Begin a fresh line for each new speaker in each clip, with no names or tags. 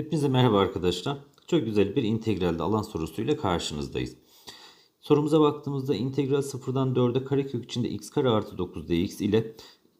Hepinize merhaba arkadaşlar. Çok güzel bir integralde alan sorusuyla karşınızdayız. Sorumuza baktığımızda integral 0'dan 4'e karekök içinde x kare artı 9 dx ile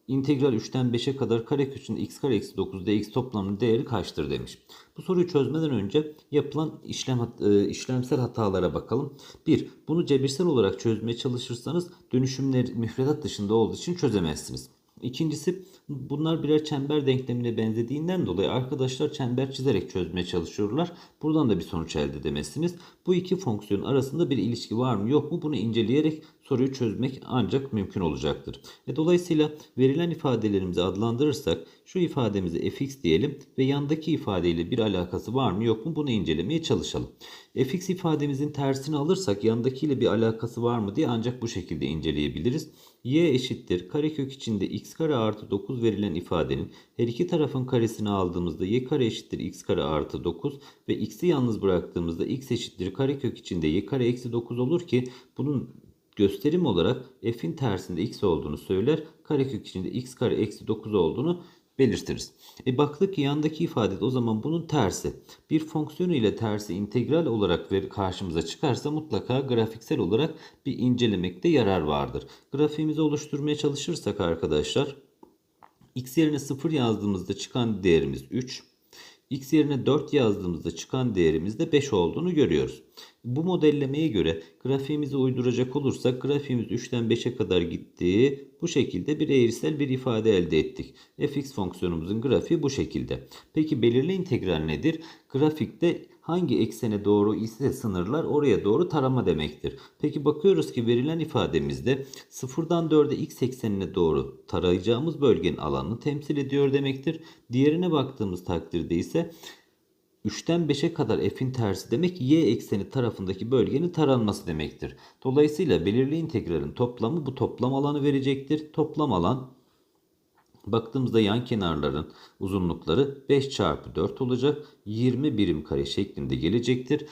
integral 3'ten 5'e kadar karekök içinde x kare eksi 9 dx toplamının değeri kaçtır demiş. Bu soruyu çözmeden önce yapılan işlem e, işlemsel hatalara bakalım. 1. Bunu cebirsel olarak çözmeye çalışırsanız dönüşümler müfredat dışında olduğu için çözemezsiniz. İkincisi bunlar birer çember denklemine benzediğinden dolayı arkadaşlar çember çizerek çözmeye çalışıyorlar. Buradan da bir sonuç elde edemezsiniz. Bu iki fonksiyon arasında bir ilişki var mı yok mu bunu inceleyerek soruyu çözmek ancak mümkün olacaktır. E, dolayısıyla verilen ifadelerimizi adlandırırsak şu ifademizi fx diyelim ve yandaki ifadeyle bir alakası var mı yok mu bunu incelemeye çalışalım. fx ifademizin tersini alırsak yandakiyle bir alakası var mı diye ancak bu şekilde inceleyebiliriz. y eşittir karekök içinde x kare artı 9 verilen ifadenin her iki tarafın karesini aldığımızda y kare eşittir x kare artı 9 ve x'i yalnız bıraktığımızda x eşittir karekök içinde y kare eksi 9 olur ki bunun gösterim olarak f'in tersinde x olduğunu söyler. Karekök içinde x kare eksi 9 olduğunu belirtiriz. E baktık ki yandaki ifade de o zaman bunun tersi. Bir fonksiyon ile tersi integral olarak ver karşımıza çıkarsa mutlaka grafiksel olarak bir incelemekte yarar vardır. Grafiğimizi oluşturmaya çalışırsak arkadaşlar x yerine 0 yazdığımızda çıkan değerimiz 3. x yerine 4 yazdığımızda çıkan değerimiz de 5 olduğunu görüyoruz. Bu modellemeye göre grafiğimizi uyduracak olursak grafiğimiz 3'ten 5'e kadar gitti. Bu şekilde bir eğrisel bir ifade elde ettik. fx fonksiyonumuzun grafiği bu şekilde. Peki belirli integral nedir? Grafikte hangi eksene doğru ise sınırlar oraya doğru tarama demektir. Peki bakıyoruz ki verilen ifademizde 0'dan 4'e x eksenine doğru tarayacağımız bölgenin alanını temsil ediyor demektir. Diğerine baktığımız takdirde ise 3'ten 5'e kadar f'in tersi demek y ekseni tarafındaki bölgenin taranması demektir. Dolayısıyla belirli integralin toplamı bu toplam alanı verecektir. Toplam alan baktığımızda yan kenarların uzunlukları 5 çarpı 4 olacak. 20 birim kare şeklinde gelecektir.